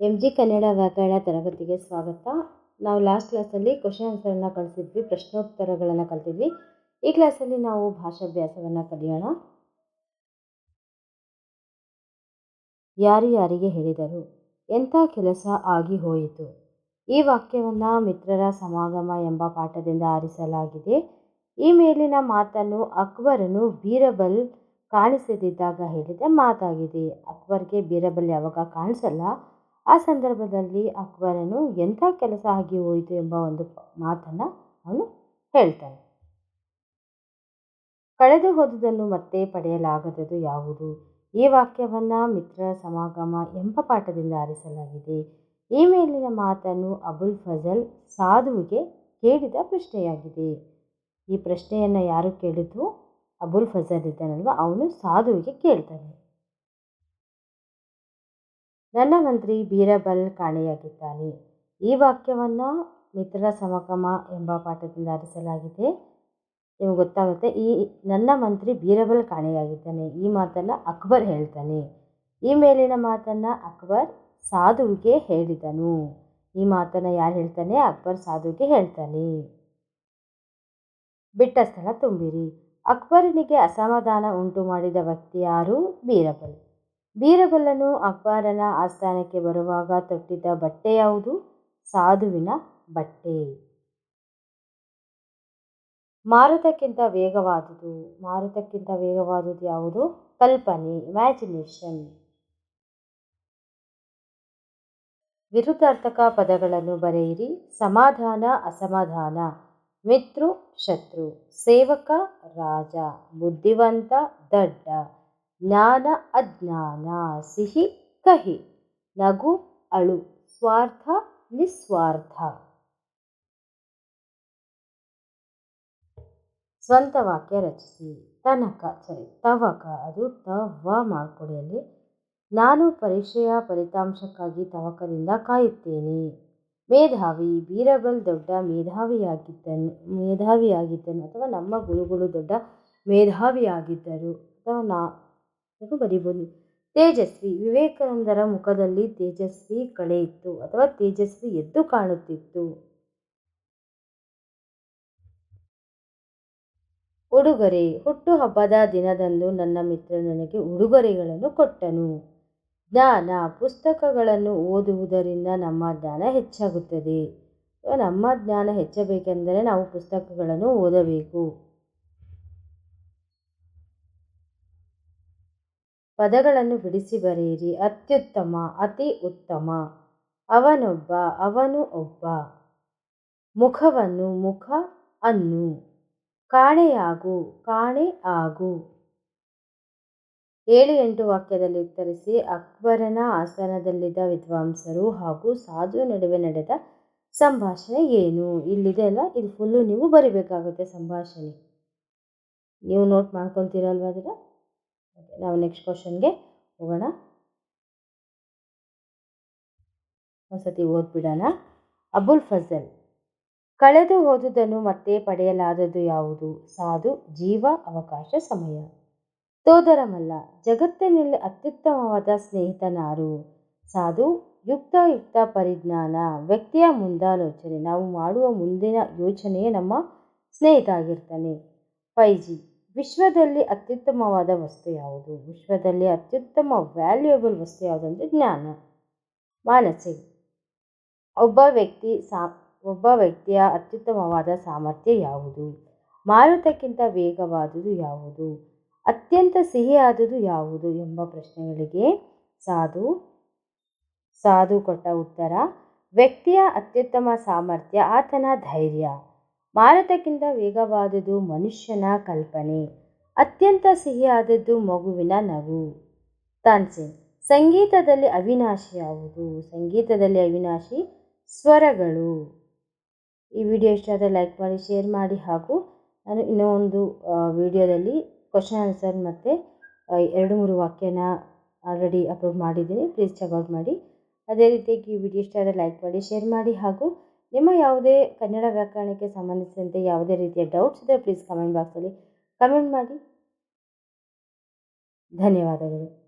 M G Kannada ವ್ಯಾಕರಣ ತರಗತಿಗೆ ಸ್ವಾಗತ. ನಾವು ಲಾಸ್ಟ್ ಕ್ಲಾಸಲ್ಲಿ ಕ್ವಶನ್ ಆನ್ಸರನ್ನು ಕಲಿಸಿದ್ವಿ ಪ್ರಶ್ನೋತ್ತರಗಳನ್ನು ಕಲ್ತಿದ್ವಿ ಈ ಕ್ಲಾಸಲ್ಲಿ ನಾವು ಭಾಷಾಭ್ಯಾಸವನ್ನು ಕಲಿಯೋಣ. ಯಾರು ಯಾರಿಗೆ ಹೇಳಿದರು? ಎಂಥ ಕೆಲಸ ಆಗಿ ಹೋಯಿತು? ಈ ವಾಕ್ಯವನ್ನು ಮಿತ್ರರ ಸಮಾಗಮ ಎಂಬ ಪಾಠದಿಂದ ಆರಿಸಲಾಗಿದೆ. ಈ ಮೇಲಿನ ಮಾತನ್ನು ಅಕ್ಬರನು ಬೀರಬಲ್ ಕಾಣಿಸದಿದ್ದಾಗ ಹೇಳಿದ ಮಾತಾಗಿದೆ. ಅಕ್ಬರ್ಗೆ ಬೀರಬಲ್ ಯಾವಾಗ ಕಾಣಿಸಲ್ಲ? ಆ ಸಂದರ್ಭದಲ್ಲಿ ಅಕ್ಬರನು ಎಂಥ ಕೆಲಸ ಆಗಿ ಹೋಯಿತು ಎಂಬ ಒಂದು ಮಾತನ್ನು ಅವನು ಹೇಳ್ತಾನೆ. ಕಳೆದು ಹೋದುದನ್ನು ಮತ್ತೆ ಪಡೆಯಲಾಗದದು ಯಾವುದು? ಈ ವಾಕ್ಯವನ್ನು ಮಿತ್ರ ಸಮಾಗಮ ಎಂಬ ಪಾಠದಿಂದ ಆರಿಸಲಾಗಿದೆ. ಈ ಮೇಲಿನ ಮಾತನ್ನು ಅಬುಲ್ ಫಜಲ್ ಸಾಧುವಿಗೆ ಕೇಳಿದ ಪ್ರಶ್ನೆಯಾಗಿದೆ. ಈ ಪ್ರಶ್ನೆಯನ್ನು ಯಾರು ಕೇಳಿದ್ರು? ಅಬುಲ್ ಫಜಲ್ ಇದ್ದಾನಲ್ವ? ಅವನು ಸಾಧುವಿಗೆ ಕೇಳ್ತಾನೆ. ನನ್ನ ಮಂತ್ರಿ ಬೀರಬಲ್ ಕಾಣೆಯಾಗಿದ್ದಾನೆ. ಈ ವಾಕ್ಯವನ್ನು ಮಿತ್ರರ ಸಮಗಮ ಎಂಬ ಪಾಠದಿಂದ ಆರಿಸಲಾಗಿದೆ ನಿಮಗೆ ಗೊತ್ತಾಗುತ್ತೆ, ಈ ನನ್ನ ಮಂತ್ರಿ ಬೀರಬಲ್ ಕಾಣೆಯಾಗಿದ್ದಾನೆ. ಈ ಮಾತನ್ನು ಅಕ್ಬರ್ ಹೇಳ್ತಾನೆ. ಈ ಮೇಲಿನ ಮಾತನ್ನು ಅಕ್ಬರ್ ಸಾಧುವಿಗೆ ಹೇಳಿದನು. ಈ ಮಾತನ್ನು ಯಾರು ಹೇಳ್ತಾನೆ? ಅಕ್ಬರ್ ಸಾಧುವಿಗೆ ಹೇಳ್ತಾನೆ. ಬಿಟ್ಟ ಸ್ಥಳ ತುಂಬಿರಿ. ಅಕ್ಬರನಿಗೆ ಅಸಮಾಧಾನ ಉಂಟು ಮಾಡಿದ ವ್ಯಕ್ತಿ ಯಾರು? ಬೀರಬಲ್. ಬೀರಬಲ್ಲನು ಅಕ್ಬಾರನ ಆಸ್ಥಾನಕ್ಕೆ ಬರುವಾಗ ತೊಟ್ಟಿದ್ದ ಬಟ್ಟೆ ಯಾವುದು? ಸಾಧುವಿನ ಬಟ್ಟೆ. ಮಾರುತಕ್ಕಿಂತ ವೇಗವಾದುದು. ಮಾರುತಕ್ಕಿಂತ ವೇಗವಾದುದು ಯಾವುದು? ಕಲ್ಪನೆ ಇಮ್ಯಾಜಿನೇಷನ್ ವಿರುದ್ಧಾರ್ಥಕ ಪದಗಳನ್ನು ಬರೆಯಿರಿ. ಸಮಾಧಾನ, ಅಸಮಾಧಾನ. ಮಿತ್ರು ಶತ್ರು. ಸೇವಕ, ರಾಜ. ಬುದ್ಧಿವಂತ, ದಡ್ಡ. ಜ್ಞಾನ ಅಜ್ಞಾನ ಸಿಹಿ ಕಹಿ ನಗು ಅಳು ಸ್ವಾರ್ಥ ನಿಸ್ವಾರ್ಥ. ಸ್ವಂತ ವಾಕ್ಯ ರಚಿಸಿ. ತನಕ ಸರಿ ತವಕ ಅದು ತವ ಮಾಡಿಕೊಡಿ ಅಲ್ಲಿ ನಾನು ಪರೀಕ್ಷೆಯ ಫಲಿತಾಂಶಕ್ಕಾಗಿ ತವಕದಿಂದ ಕಾಯುತ್ತೇನೆ. ಮೇಧಾವಿ ಬೀರಬಲ್ ದೊಡ್ಡ ಮೇಧಾವಿಯಾಗಿದ್ದನು ಮೇಧಾವಿಯಾಗಿದ್ದನು ಅಥವಾ ನಮ್ಮ ಗುರುಗಳು ದೊಡ್ಡ ಮೇಧಾವಿಯಾಗಿದ್ದರು ಅಥವಾ ನಾ ಬರಿಬೋದು. ತೇಜಸ್ವಿ, ವಿವೇಕಾನಂದರ ಮುಖದಲ್ಲಿ ತೇಜಸ್ವಿ ಕಳೆ ಇತ್ತು ಅಥವಾ ತೇಜಸ್ವಿ ಎದ್ದು ಕಾಣುತ್ತಿತ್ತು. ಉಡುಗೊರೆ, ಹುಟ್ಟುಹಬ್ಬದ ದಿನದಂದು ನನ್ನ ಮಿತ್ರ ನನಗೆ ಉಡುಗೊರೆಗಳನ್ನು ಕೊಟ್ಟನು. ಜ್ಞಾನ, ಪುಸ್ತಕಗಳನ್ನು ಓದುವುದರಿಂದ ನಮ್ಮ ಜ್ಞಾನ ಹೆಚ್ಚಾಗುತ್ತದೆ. ನಮ್ಮ ಜ್ಞಾನ ಹೆಚ್ಚಬೇಕೆಂದರೆ ನಾವು ಪುಸ್ತಕಗಳನ್ನು ಓದಬೇಕು. ಪದಗಳನ್ನು ಬಿಡಿಸಿ ಬರೆಯಿರಿ. ಅತ್ಯುತ್ತಮ, ಅತಿ ಉತ್ತಮ. ಅವನೊಬ್ಬ, ಅವನು ಒಬ್ಬ. ಮುಖವನ್ನು ಮುಖ ಅನ್ನು. ಕಾಣೆಯಾಗು, ಕಾಣೆ ಆಗು. ಏಳು ಎಂಟು ವಾಕ್ಯದಲ್ಲಿ ಉತ್ತರಿಸಿ, ಅಕ್ಬರನ ಆಸನದಲ್ಲಿದ್ದ ವಿದ್ವಾಂಸರು ಹಾಗೂ ಸಾಧು ನಡುವೆ ನಡೆದ ಸಂಭಾಷಣೆ ಏನು? ಇಲ್ಲಿದೆ ಅಲ್ಲ ಇದು ಫುಲ್ಲು ನೀವು ಬರಿಬೇಕಾಗುತ್ತೆ ಸಂಭಾಷಣೆ. ನೀವು ನೋಟ್ ಮಾಡ್ಕೊತೀರಲ್ವ ಅದರ ನಾವು ನೆಕ್ಸ್ಟ್ ಕ್ವಶನ್ಗೆ ಹೋಗೋಣ. ಒಂದ್ಸತಿ ಓದ್ಬಿಡೋಣ. ಅಬುಲ್ ಫಜಲ್, ಕಳೆದು ಹೋದುದನ್ನು ಮತ್ತೆ ಪಡೆಯಲಾದದ್ದು ಯಾವುದು? ಸಾಧು, ಜೀವ, ಅವಕಾಶ, ಸಮಯ. ತೋದರಮಲ್ಲ ಜಗತ್ತಿನಲ್ಲಿ ಅತ್ಯುತ್ತಮವಾದ ಸ್ನೇಹಿತನಾರು. ಸಾಧು, ಯುಕ್ತ ಯುಕ್ತ ಪರಿಜ್ಞಾನ. ವ್ಯಕ್ತಿಯ ಮುಂದಾಲೋಚನೆ. ನಾವು ಮಾಡುವ ಮುಂದಿನ ಯೋಚನೆಯೇ ನಮ್ಮ ಸ್ನೇಹಿತ ಆಗಿರ್ತಾನೆ ಫೈ ಜಿ ವಿಶ್ವದಲ್ಲಿ ಅತ್ಯುತ್ತಮವಾದ ವಸ್ತು ಯಾವುದು? ವಿಶ್ವದಲ್ಲಿ ಅತ್ಯುತ್ತಮ ವ್ಯಾಲ್ಯೂಯಬಲ್ ವಸ್ತು ಯಾವುದು ಜ್ಞಾನ ಮಾನಸಿ ಒಬ್ಬ ವ್ಯಕ್ತಿ ಸಾ, ಒಬ್ಬ ವ್ಯಕ್ತಿಯ ಅತ್ಯುತ್ತಮವಾದ ಸಾಮರ್ಥ್ಯ ಯಾವುದು? ಮಾರುತಕ್ಕಿಂತ ವೇಗವಾದುದು ಯಾವುದು? ಅತ್ಯಂತ ಸಿಹಿಯಾದುದು ಯಾವುದು ಎಂಬ ಪ್ರಶ್ನೆಗಳಿಗೆ ಸಾಧು ಸಾಧು ಕೊಟ್ಟ ಉತ್ತರ, ವ್ಯಕ್ತಿಯ ಅತ್ಯುತ್ತಮ ಸಾಮರ್ಥ್ಯ, ಆತನ ಧೈರ್ಯ. ಮಾರುತಕ್ಕಿಂತ ವೇಗವಾದುದು ಮನುಷ್ಯನ ಕಲ್ಪನೆ. ಅತ್ಯಂತ ಸಿಹಿಯಾದದ್ದು ಮಗುವಿನ ನಗು. ತಾನ್ಸೇನ್ ಸಂಗೀತದಲ್ಲಿ ಅವಿನಾಶಿ ಯಾವುದು? ಸಂಗೀತದಲ್ಲಿ ಅವಿನಾಶಿ ಸ್ವರಗಳು. ಈ ವಿಡಿಯೋ ಇಷ್ಟ ಆದರೆ ಲೈಕ್ ಮಾಡಿ, ಶೇರ್ ಮಾಡಿ ಹಾಗೂ ನಾನು ಇನ್ನೂ ಒಂದು ವಿಡಿಯೋದಲ್ಲಿ ಕ್ವಶನ್ ಆನ್ಸರ್ ಮತ್ತು ಎರಡು ಮೂರು ವಾಕ್ಯನ ಆಲ್ರೆಡಿ ಅಪ್ಲೋಡ್ ಮಾಡಿದ್ದೀನಿ. ಪ್ಲೀಸ್ ಚೆಕ್ಔಟ್ ಮಾಡಿ. ಅದೇ ರೀತಿಯಾಗಿ ಈ ವಿಡಿಯೋ ಇಷ್ಟ ಆದರೆ ಲೈಕ್ ಮಾಡಿ, ಶೇರ್ ಮಾಡಿ ಹಾಗೂ ನಿಮ್ಮ ಯಾವುದೇ ಕನ್ನಡ ವ್ಯಾಕರಣಕ್ಕೆ ಸಂಬಂಧಿಸಿದಂತೆ ಯಾವುದೇ ರೀತಿಯ ಡೌಟ್ಸ್ ಇದ್ದರೆ ಪ್ಲೀಸ್ ಕಮೆಂಟ್ ಬಾಕ್ಸಲ್ಲಿ ಕಮೆಂಟ್ ಮಾಡಿ. ಧನ್ಯವಾದಗಳು.